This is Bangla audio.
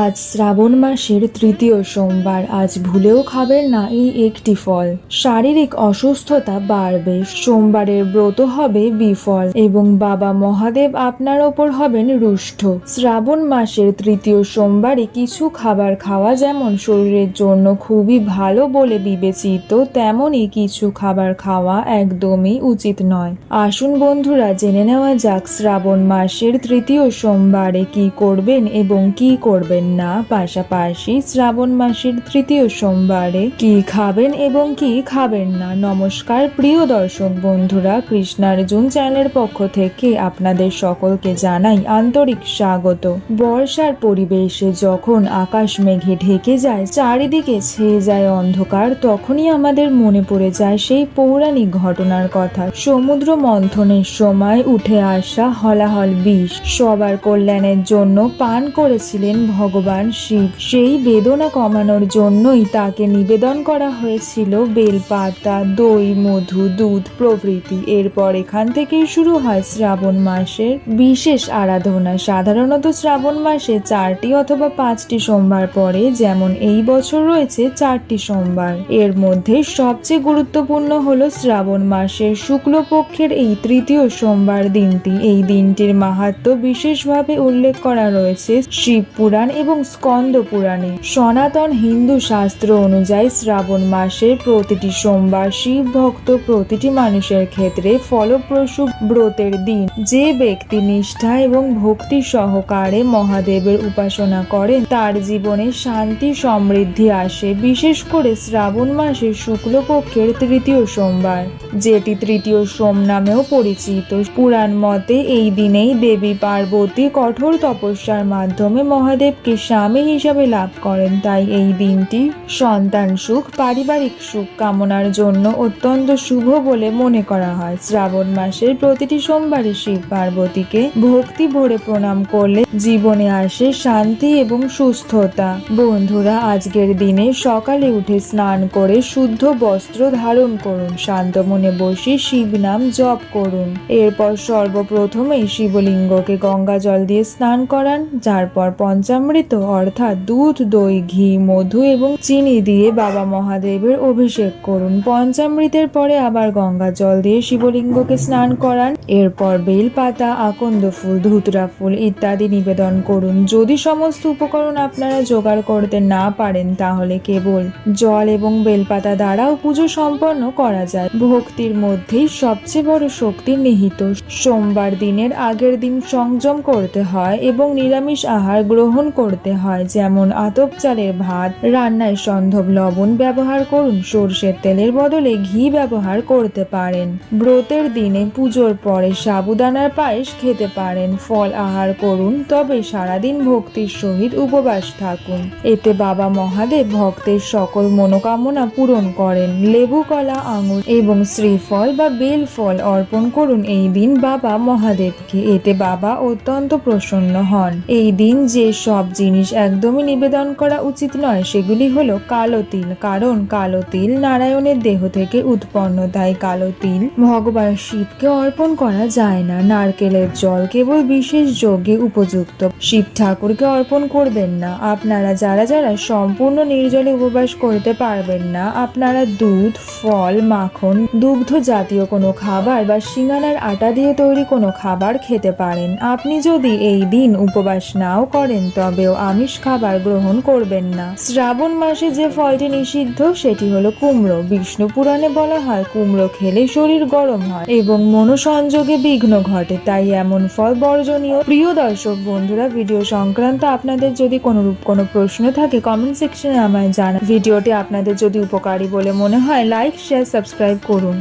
আজ শ্রাবণ মাসের তৃতীয় সোমবার। আজ ভুলেও খাবেন না এই একটি ফল। শারীরিক অসুস্থতা বাড়বে। সোমবারের ব্রত হবে বিফল এবং বাবা মহাদেব আপনার ওপর হবেন রুষ্ট। শ্রাবণ মাসের তৃতীয় সোমবারে কিছু খাবার খাওয়া যেমন শরীরের জন্য খুবই ভালো বলে বিবেচিত তেমনই কিছু খাবার খাওয়া একদমই উচিত নয়। আসুন বন্ধুরা, জেনে নেওয়া যাক শ্রাবণ মাসের তৃতীয় সোমবারে কি করবেন এবং কি করবেন। না। পাশাপাশি শ্রাবণ মাসের তৃতীয় সোমবারে কি খাবেন এবং কি খাবেন না? নমস্কার প্রিয় দর্শক বন্ধুরা কৃষ্ণার্জুন চ্যানেলের পক্ষ থেকে আপনাদের সকলকে জানাই আন্তরিক স্বাগত। বর্ষার পরিবেশে যখন আকাশ মেঘে ঢেকে যায়, চারিদিকে ছেয়ে যায় অন্ধকার, তখনই আমাদের মনে পড়ে যায় সেই পৌরাণিক ঘটনার কথা। সমুদ্র মন্থনের সময় উঠে আসা হলাহল বিষ সবার কল্যাণের জন্য পান করেছিলেন ভগবান শিব। সেই বেদনা কমানোর জন্যই তাকে নিবেদন করা হয়েছিল বেলপাতা, দই, মধু, দুধ প্রভৃতি। এরপর এখান থেকেই শুরু হয় শ্রাবণ মাসের বিশেষ আরাধনা। সাধারণত শ্রাবণ মাসে চারটি অথবা পাঁচটি সোমবার পরে যেমন এই বছর রয়েছে চারটি সোমবার। এর মধ্যে সবচেয়ে গুরুত্বপূর্ণ হলো শ্রাবণ মাসের শুক্লপক্ষের এই তৃতীয় সোমবার দিনটি। এই দিনটির মাহাত্ম্য বিশেষভাবে উল্লেখ করা রয়েছে শিব পুরাণ এবং স্কন্দ পুরাণে সনাতন হিন্দু শাস্ত্র অনুযায়ী শ্রাবণ মাসের প্রতিটি সোমবার শিব ভক্ত প্রতিটি মানুষের ক্ষেত্রে ফলপ্রসূ ব্রতের দিন। যে ব্যক্তি নিষ্ঠা এবং ভক্তি সহকারে মহাদেবের উপাসনা করেন, তার জীবনে শান্তি সমৃদ্ধি আসে, বিশেষ করে শ্রাবণ মাসের শুক্লপক্ষের তৃতীয় সোমবার, যেটি তৃতীয় সোম নামেও পরিচিত। পুরাণ মতে এই দিনেই দেবী পার্বতী কঠোর তপস্যার মাধ্যমে মহাদেবকে স্বামী হিসাবে লাভ করেন তাই এই দিনটি সন্তান সুখ, পারিবারিক সুখ কামনার জন্য অত্যন্ত শুভ বলে মনে করা হয়। শ্রাবণ মাসের প্রতিটি সোমবারে শিব পার্বতীকে ভক্তি ভরে প্রণাম করলে জীবনে আসে শান্তি এবং সুস্থতা। বন্ধুরা, আজকের দিনে সকালে উঠে স্নান করে শুদ্ধ বস্ত্র ধারণ করুন, শান্ত মনে বসে শিব নাম জপ করুন। এরপর সর্বপ্রথমেই শিবলিঙ্গকে গঙ্গা জল দিয়ে স্নান করান, যার পর অর্থাৎ দুধ, দই, ঘি, মধু এবং চিনি দিয়ে বাবা মহাদেবের অভিষেক করুন। পঞ্চামৃতের পরে আবার গঙ্গা জল দিয়ে শিবলিঙ্গকে স্নান করান। এরপর বেল পাতা আকন্দ ফুল, ধুতরা ফুল ইত্যাদি নিবেদন করুন। যদি সমস্ত উপকরণ আপনারা জোগাড় করতে না পারেন, তাহলে কেবল জল এবং বেলপাতা দ্বারাও পুজো সম্পন্ন করা যায়। ভক্তির মধ্যেই সবচেয়ে বড় শক্তি নিহিত। সোমবার দিনের আগের দিন সংযম করতে হয় এবং নিরামিষ আহার গ্রহণ করতে হয়, যেমন আতপ চালের ভাত, রান্নায় সন্ধব লবণ ব্যবহার করুন, সর্ষের তেলের বদলে ঘি ব্যবহার করতে পারেন। ব্রতের দিনে পুজোর পরে সাবুদানার পায়েস খেতে পারেন। ফল আহার করুন, তবে সারাদিন ভক্তির সহিত উপবাস থাকুন। এতে বাবা মহাদেব ভক্তের সকল মনোকামনা পূরণ করেন। লেবু, কলা, আঙুর এবং শ্রীফল বা বেল ফল অর্পণ করুন এই দিন বাবা মহাদেবকে। এতে বাবা অত্যন্ত প্রসন্ন হন। এই দিন যে সব জিনিস একদমই নিবেদন করা উচিত নয়। সেগুলি হলো কালো তিল। কারণ কালো তিল নারায়ণের দেহ থেকে উৎপন্ন, তাই কালো তিল ভগবান শিবকে অর্পণ করা যায় না। নারকেলের জল কেবল বিশেষ যোগে উপযুক্ত। শিব ঠাকুরকে অর্পণ করবেন না। আপনারা যারা যারা সম্পূর্ণ নির্জলে উপবাস করতে পারবেন না, আপনারা দুধ, ফল, মাখন, দুগ্ধ জাতীয় কোনো খাবার বা সিঙ্গানার আটা দিয়ে তৈরি কোনো খাবার খেতে পারেন। আপনি যদি এই দিন উপবাস নাও করেন তবেও আমিষ খাবার গ্রহণ করবেন না। শ্রাবণ মাসে যে ফলটি নিষিদ্ধ, সেটি হলো কুমড়ো। বিষ্ণু পুরাণে বলা হয়, কুমড়ো খেলে শরীর গরম হয় এবং মনোসংযোগে বিঘ্ন ঘটে। তাই এমন ফল বর্জনীয়। প্রিয় দর্শক বন্ধুরা, ভিডিও সংক্রান্ত আপনাদের যদি কোনোরূপ কোনো প্রশ্ন থাকে কমেন্ট সেকশনে আমায় জানান। ভিডিওটি আপনাদের যদি উপকারী বলে মনে হয় লাইক শেয়ার সাবস্ক্রাইব করুন।